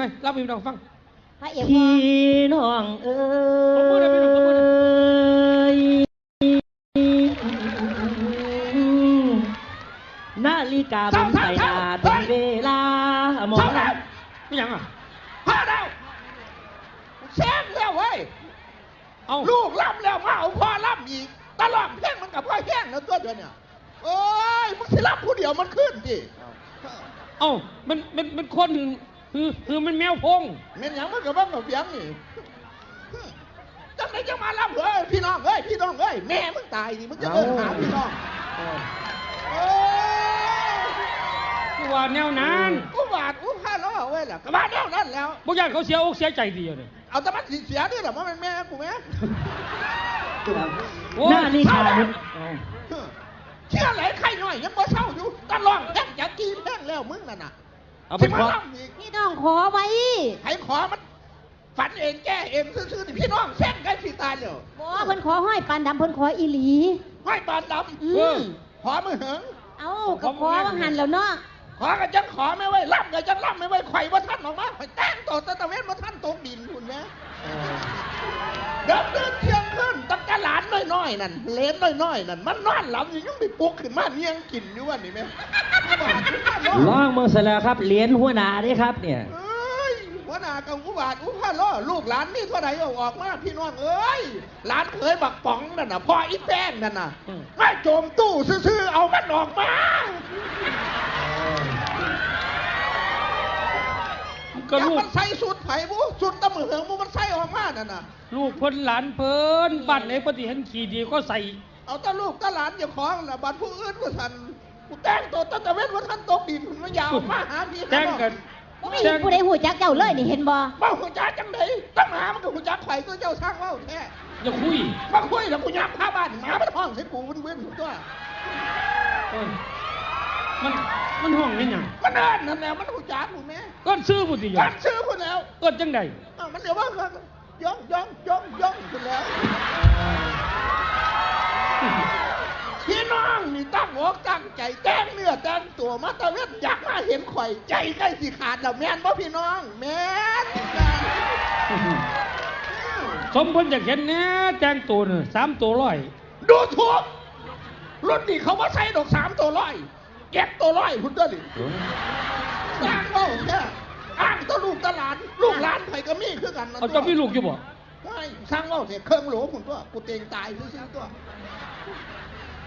หน่อยรับให้พี่น้องฟัง พระเอกพี่ว่าน้องเอ้ตบมือหน่อยพี่น้องตบมือหน่อยยนาฬิกาบนใส่ตาถึงเวลาหมอเท่าไหร่ไม่ยังอะพอแล้วแซงแล้วเว้ย เอาลูกล่ำแล้วมาเอาพ่อล่ำอีกตลอดเพลงมันกับพ่อแห้งนะตัวเดียวเนี่ยโอ้ยมึงสิล่ำผู้เดียวมันขึ้นดิเอามันมันมันคนหนึ่ง คือคือมันแมวพงเม่นหยังมันกับบ้างกับเสียงนี่จังไหนจะมาล่ำเอ้ยพี่น้องเอ้ยพี่น้องเอ้ยแม่มึงตายดิมึงจะเดินหาพี่น้องโอ้ยคือว่าแนวนั้นอุบาทอุพาล้อเว้ยล่ะกระบาดแนวนั้นแล้ว บ่อยากเขาเสียอกเสียใจดีเลยเอาแต่มันสิเสียด้วยเหรอมันเป็นแม่กูแม่โอ้นาฬิกาบนเชื่อไหลใครหน่อยยังบ่เศร้าอยู่ตะลองแท่งจะกีแท่งแล้วมึงน่ะน่ะ เอาไปที่ขมาอล่ำอีกพี่น้องขอไว้ให้ขอมัน ฝันเองแก้เองซื่อๆนี่พี่น้องแท่งกันสิตายเดี๋ยวบ่เพิ่นขอห้อยปานดำเพิ่นขออีหลี ห้อยปานดอืเอมอำขอมือเหิง เอ้าก็ขอว่าหันแล้วเนาะขอกันจังขอไม่ไว้ล่ำกันจังล่ำไม่ไว้ไข่ว่าท่านออกมาไข่แต่งตัวตะตะเวนว่าท่านตกดินคุณนะเดินเดินเที่ยงขึ้นตั้งแต่หลานน้อยๆนั่นเลนน้อยๆนั่นมันนอนหลับอยู่ยังไม่ปลุกขึ้นมาเนียงกินอยู่วันนี้ไหม ล่องเมืองเสร็จแล้วครับ เหรียญหัวหน้าเด้ครับ เนี่ย เอ้ยหัวหน้ากับอุบาทอุพาล้อลูกหลานนี่เท่าไหร่เอาออกมาพี่น้องเอ้ยหลานเคยบักป๋องนั่นน่ะพ่ออีแป้งนั่นน่ะไม่โจมตู้ซื่อๆเอามันออกมา ก็อย่าลูก มันใส่สุดไผ่บุสุดตะมือเหิงบุมันใส่ออกมานั่นน่ะ ลูกเพิ่นหลานเพิ่นบ้านไหนปฏิเห็นขี่ดีก็ใส่ เอาแตะลูกแตะหลานอย่าของน่ะบัดผู้อื่นว่าทัน กูแต่งตัวตะตะเวนว่าท่านตกดินมันยาวมาหาพี่แจ้งกันบ่มีผู้ใดฮู้จักเจ้าเลยนี่เห็นบ่เบ้าหัวจ้าจังไดตั้งหามันกับหัวจ้าไข่ตัวเจ้าสร้างเว้าแท้อย่าคุยมาคุยแล้วกูยักผ้าบ้านหมามันห้องใส่กูมันเว้นตัวเออมันมันห้องนี่หยังมันเอิ้นนั่นแหละมันหัวจ้ากูแม่ก็ซื้อบุตรยการซื้อคนแล้วเอิ้นจังใดอ้าวมันเดี๋ยวว่ากันย่องย่องย่องย่องคนแล้ว พี่น้องนี่ตั้งอกตั้งใจแต่งเนื้อแต่งตัวมาตะเวนอยากมาเห็นข่อยใจใกล้สิขาดแล้วแม่นบ่พี่น้องแม่นจ้ะสมเพิ่นอยากเห็นแหน่แต่งตัวน่ะสามตัวร้อยดูถูกรุ่นนี้เขาว่าใส่ดอกสามตัวร้อยเก็บตัวร้อยคุณเด้อดิสร้างเว่าแค่อ้างตัวลูกตวหลานลูกหลานไผก็มีคือกันนะเอาเจ้าพี่ลูกอยู่บ่ ไม่สร้างเว่าเถอะเครื่องโหลคุณตัวกูเตงตายซื้อๆตัว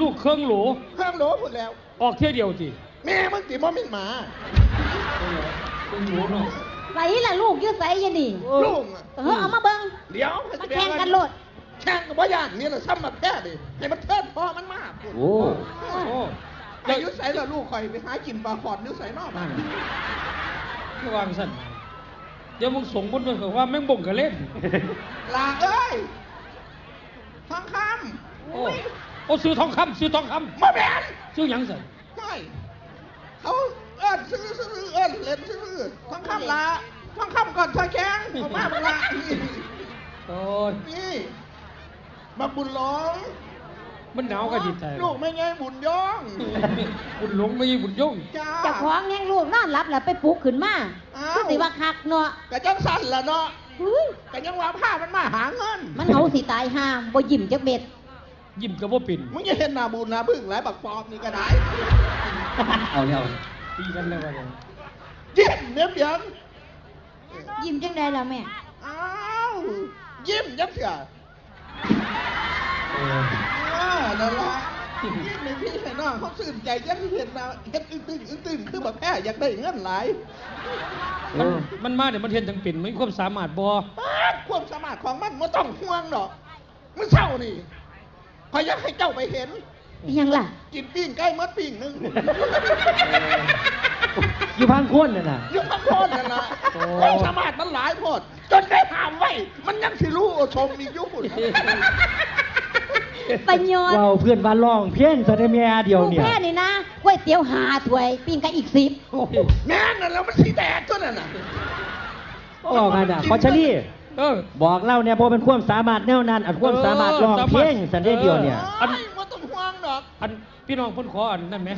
ลูกเครื่องโหลเครื่องโหลคุณแล้ว ออกเที่ยวเดียวสิแม่มึงติมอมินหมาเครื่องโหลเนาะไหลล่ะลูกอยู่ไสยะนี่ลูกอะเออเอามาเบิ่ง เดี๋ยวมาแข่งกันโลด แข่งกับว่าย่านนี่แหละซ้ำมาแพ้ดิให้มันเทิดพ่อมันมากคุณโอ้โอ้ไอ้ยุใส่ละลูกคอยไปหากินปลาขอดนิ้วใส่นอกมาระวังสั่นเดี๋ยวมึงส่งบนเมืองเขาว่าแม่งบ่งกันเล่น ลาเอ้ยทองคโอ้ โอ้ซื้อทองคำซื้อทองคำมาแบนำซื้อหยังสั่นไม่เขาเอิ้นซื้อซื้อเอิ้นเล่นซื้อทองคำลาทองคำก่อนเธอแข้งออกมาบังละนี่โอ้ยนี่บักบุญหลงมันหนาวก็ดีใจลูกไม่ไงบุญย่องบุญหลงไม่ใช่บุญย่งจ้าเจ้าของแห่งลูกนอนหลับแล้วไปปลุกขึ้นมาอ้าวคือสิว่าคักเนาะกะจังสั่นละเนาะเฮ้ยกะยังว่าผ้ามันมาหาเงิน มันเหงาสิตายห่าบ่ยิ้มจักเม็ด ยิ้มกับว่าปิ่นมึงจะเห็นหน้าบุญหน้าบึ้งหลายบักปอบนี่ก็ได้เอาแล้วตีกันแล้วว่าไงยิ้มเนียบเดียงยิ้มจังไดล่ะแม่ อ้าวยิ้มยับเสือเอออ่านั่นละยิ้มในพี่ให้น้องเขาสื่นใจยันเห็นมาเฮ็ดอึ้งตึงอึ้งตึงคือแบบแพ้อยากได้เงินหลายมันมันมาเดี๋ยวมันเห็นทั้งปิ่นมันมีความสามารถบ่ป๊าดความสามารถของมันไม่ต้องห่วงหรอกมันเศร้านี่ พอยากให้เจ้าไปเห็น อิหยังล่ะ กินปิ้งใกล้มดปิ้งหนึงอยู่พังโคนน่ะนะอยุ่งพักโคนนั่นละความสามารถมันหลายโพดจนได้ห้ามไว้ มันยังสิรู้ชมอีกอยุคประโยชน์เว้าเพื่อนบ้านร้องเพี้ยนซะได้แม่เดียวผู้เนี่ยแพ้นี่นะก๋วยเตี๋ยวหาถ้วยปิ้งไก่อีกสิบโอ้ยแม่นั่นแล้วมันสีแดดตัวนั่นน่ะ ออกกันอะพอชลี่ เออ บอกเล่าเนี่ยเพราะเป็นความสามารถแนวนั้นอันความสามารถร้องเพลงสันได้เดียวเนี่ย อันว่าต้องห่วงดอก อันพี่น้องเพ่นขออันนั่นไหม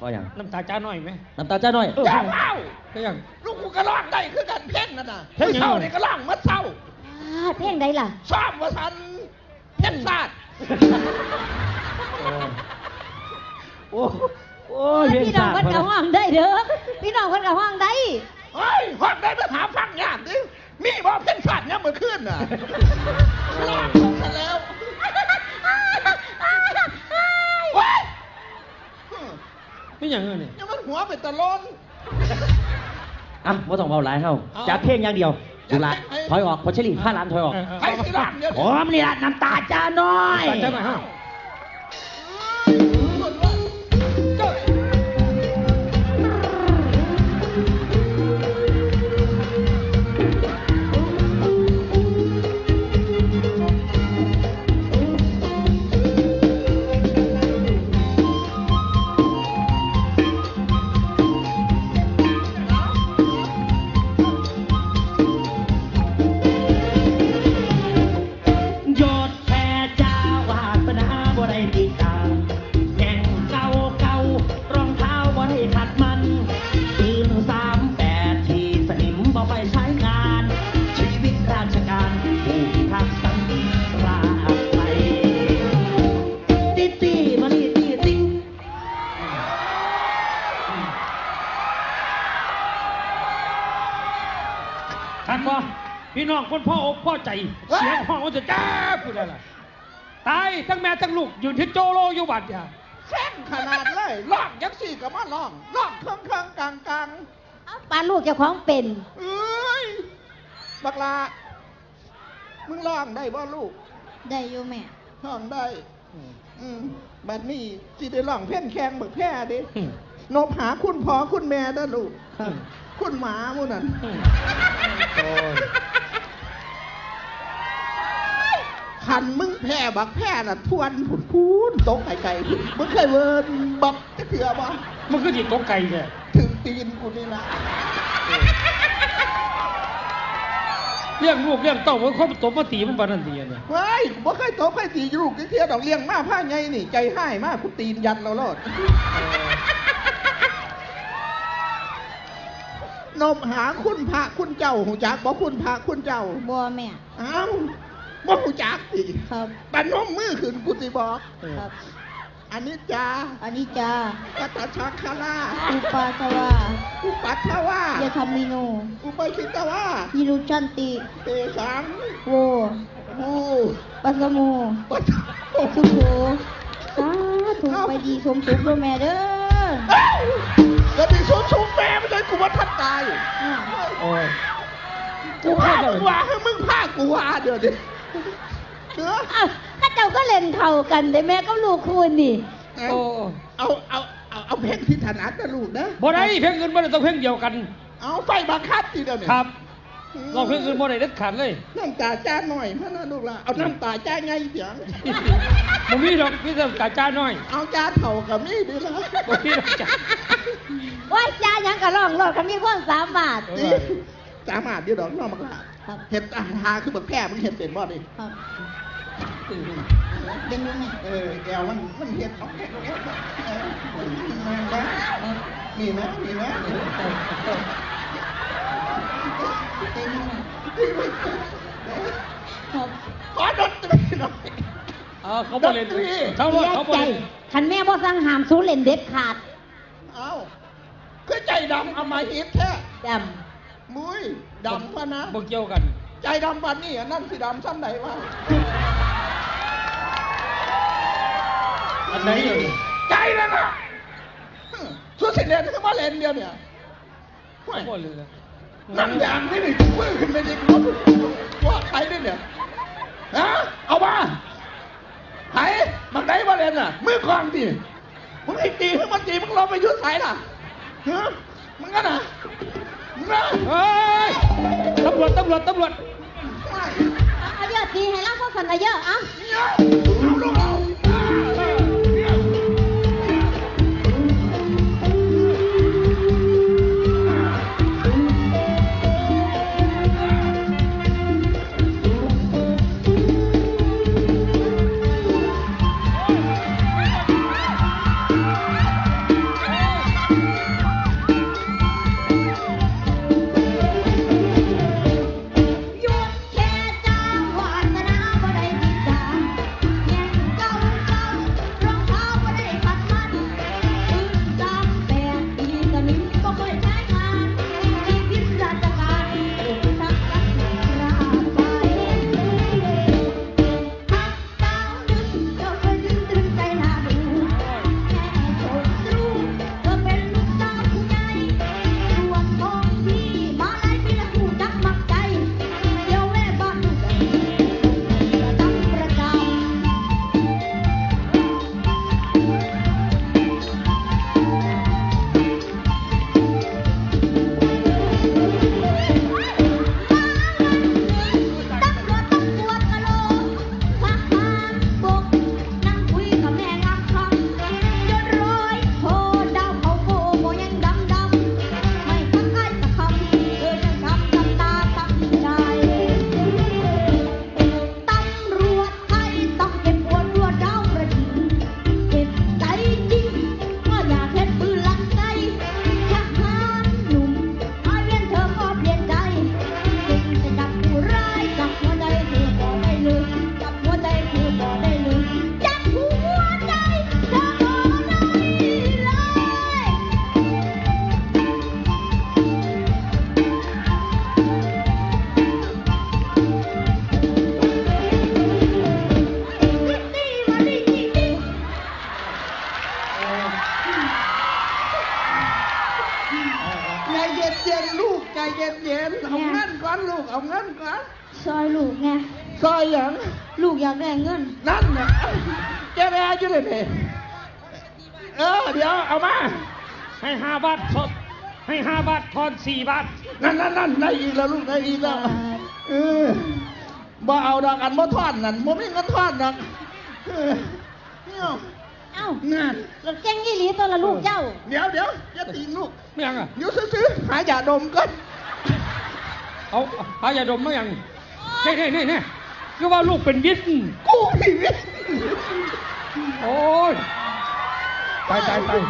พออย่างน้ำตาจ้าหน่อยไหมน้ำตาจ้าหน่อยเอออย่าเล่าก็ยังลูกกูก็ร้องได้คือกันเพ่งน่ะเฮ็ดหยังเศร้านี่ก็ล่างมัดเศร้าอ่าเพลงใดล่ะ ซ้อมว่าทันเพ็นซาดโอ้โอ้ยพี่น้องเพิ่นก็ห้องได้เด้อพี่น้องเพิ่นก็ห้องได้ เฮ้ยฮอดได้ไปหาฟังยากดิมีบ่เพ็นซาดเนี่ยามมื่อคืนน่ะล่างซะแล้วเว้ยไม่อย่างเงี้ยนี่ยังมันหัวเป็นตะลนอะไม่ต้องเบาหลายเฮาเอาจากเพลงอย่างเดียวดูละให้ถอยออกพอเชลี่ผ้าล้านถอยออกใครสิล่างเดี๋ยวพร้อมนี่ละน้ำตาจ้าน้อยตัดใจหน่อยฮะ คนพ่ออกพ่อใจ เสียงห้องว่าจะจ้าพูดอะไรล่ะตายทั้งแม่ทั้งลูกยืนที่โจโลอยู่บัดอย่าแข้งขนาดเลยล่องยักษ์สี่กับมาล่องล่องเครื่องเครื่องกลางกลางเอาปานลูกเจ้าของเป็นเอ้ยบักลามึงล่องได้บ่ลูก ได้อยู่แม่ล่องได้ อืมบัดนี้สิได้ล่องเพ่นแข้งบักแพ้ดิอืมนบหาคุณพ่อคุณแม่เด้อลูกอืมคุณหมาหมู่นั่น อืมโอ้ยคันมึงแพ้บักแพ้น่ะทวนผุดพูนตกไก่ๆพุ่นมึงเคยเวิร์นบักจะเถื่อบ่มันคือจิตตกไก่เนี่ยถึงตีนกูนี่ละเลี้ยงลูกเลี้ยงเต้ามันคนตบมาตีมันบานันตีเนี่ยเฮ้ยบ่เคยตบเคยตีลูกเที่ยดอกเลี้ยงมาผ้าไงนี่ ใจให้มากกูตีนยันเราโลดนมหาคุณพระคุณเจ้าหูจักบ่คุณพระคุณเจ้าบัวแม่อ้าว บ่หูจักสิครับปันนมมือขึ้นกูสิบอกครับ อันนี้จาอันนี้จากัตตชักคารา อุปาสวาอุปัตถวายาธรรมิโนอุปคิตวายิรุชันติเตสังโวอูปัสโมปัตสุโขสาธุไปดีสมสุขด้วยแม่เด้อเอ้ยกระดิ่งสูงสูงแม่ไม่ได้กูว่าท่านตาย อ้าว โอ้ย กูพามึงว่าให้มึงพากูว่าเดี๋ยวดิ เนื้ออ้าวก็เจ้าก็เล่นเท่ากันแต่แม่ก็ลูกคุณนี่ โอ้ เอาเอาเอาเอาเพลงที่ถนัดนะลูกนะบ่ได้เพลงอื่นบ่ได้ต้องเพลงเดียวกัน เอาไฟบังคับทีเดียวเนี่ยครับเราเพลงอื่นบ่ได้เด็ดขาดเลยน้ำตาจ้าหน่อยพะนะลูกละเอาน้ำตาจ้าไงเสียงบ่มีดอกมีแต่กาจ้าน้อย เอาจ้าเท่ากับนี่ดีละบ่มีดอกจ้าว่าจ้ายังก็ร้องรอดเขามีความสามารถ เอนี่อสามารถเดียวดอกน้องมักละ ครับเห็นตาทาคือแบบแพร่มึงเห็นเป็นบ่ดิครับเป็นยังไงเออแกวมันมันเห็นเอาแกวแกวเออมันนะมีไหมมีไหมเป็นยังไงครับขอดนตรีหน่อยเออเขาบ่เล่นดนตรีเขาบ่เสียเขาบ่ใจเล่นคันแม่บ่สั่งหามสู้เล่นเด็ดขาด เอาคือใจดำเอามาฮิตแท้ด มุ้ยดำพะนะ บ่เกี่ยวกัน ใจดำปันนี่อันนั่นสิดำซ้ำไหนวะอันไหนอยู่ใจนั่นน่ะสุดสิเลนคือมาเลนเดียวเนี่ยห่วยเขาบ่เล่นนะนั่งยางนี่นี่มือขึ้นไปดิรถว่าใครได้เนี่ยฮะเอามาไหนมันไหนมาเลนน่ะมือกลองดิมึงไอ้ตีให้มันตีมึงลองไปยุดสายล่ะฮะมึงกันน่ะมึงนะ เฮ้ยตำรวจตำรวจตำรวจ เอาเยอะตีให้รับเขาสันเอาเยอะเอะเยอาลูกเอาก่ แกแม่อยู่เลยนี่เออเดี๋ยวเอามา ให้ห้าบาททดให้ห้าบาททอนสี่บาทนั่นนั่นนั่นได้อีกแล้วลูกได้อีกแล้วเออบ่เอาดอกอันบ่ทอนนั่นบ่มีเงินทอนดอกเออเนี่ย เอ้านั่นรถเก่งยี่หลีตัวละลูกเจ้า เดี๋ยวเดี๋ยวอย่าตีลูกไม่ยังอะอยู่ซื้อๆหายาดมก่อนเอาหายาดมมายังนี่นี่นี่นี่คือว่าลูกเป็นวิทย์ กูพี่วิทย์ โอ้ยตายตายตาย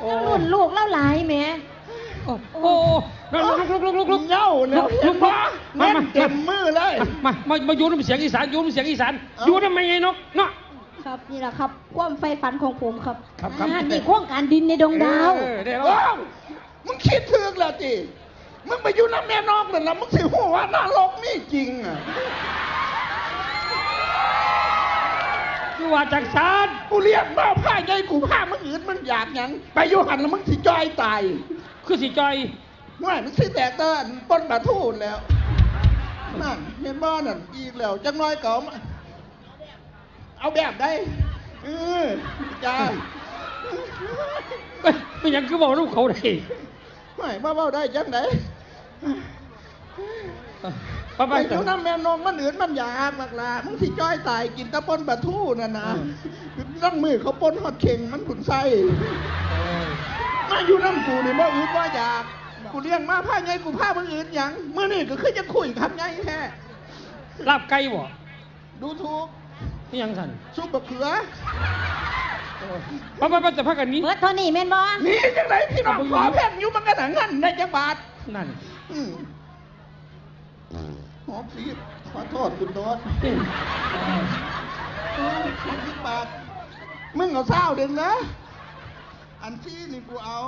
โอ้รุ่นลูกเล่าหลายแหม่ โอ้โอ้ลุกลุกลุกลุกลุกเหย้าแล้วเห็นปะมา แม่นมาเต็มมือเลย มา มา มาอยู่น้ำเสียงอีสานอยู่น้ำเสียงอีสานเอ้า อยู่น้ำไม่ไงนกเนาะ ครับนี่แหละครับความไฟฝันของผมครับครับครับ อ่านี่โครงการดินในดวงดาว เออได้แล้วว้าวมึงคิดถึกแล้วจิมึงไปอยู่น้ำแม่นอกนั่นนะมึงสิหัวว่านรกมีจริงอะ คือว่าจังสานกูเรียกมาผ้าใหญ่กูผ้ามึงอื่นมันอยากหยังไปอยู่หันแล้วมึงสิจอยตายคือสิจอยว่ามึงสิแตกเต้นปนบาทูนแล้วนั่นเห็นบ้านั่นอีกแล้วจังน้อยเก่ามาเอาแบบได้เออจ้าเอ้ยไม่ยังคือบอกลูกเขาได้ไม่มาเบ้าได้จังไหนไปไปไปอยู่น้ำแม่นองมันอื่นมันอยากมากลามึงสิจ้อยตายกินแตะปนปลาทูน่ะนะตั้งมือเขาปนหอดเข่งมันขุนไส้มาอยู่น้ำกูนี่บ่อื่นว่าอยากกูเลี้ยงมาผ้าไงกูผ้ามึงอื่นหยังเมื่อนี่ก็คือจะคุยคำไงแท้ลาบไก่บ่ดูถูกไม่ยังสันซุปบะเขือไปไปไปจะพักกันนี้เบิดเท่านี้แม่นบ่นี่จังไหนพี่น้องขอแพงอยู่มันกันหนังงั้นได้จังบาทนั่นอืม หอมสีขอโทษคุณโน้ตขอสิบบาท มึงเอาเศร้าเดึงนะ อันซี่นี่กูเอา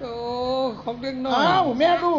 โอ้ ของเด็กน้อย เอ้า แม่ลูก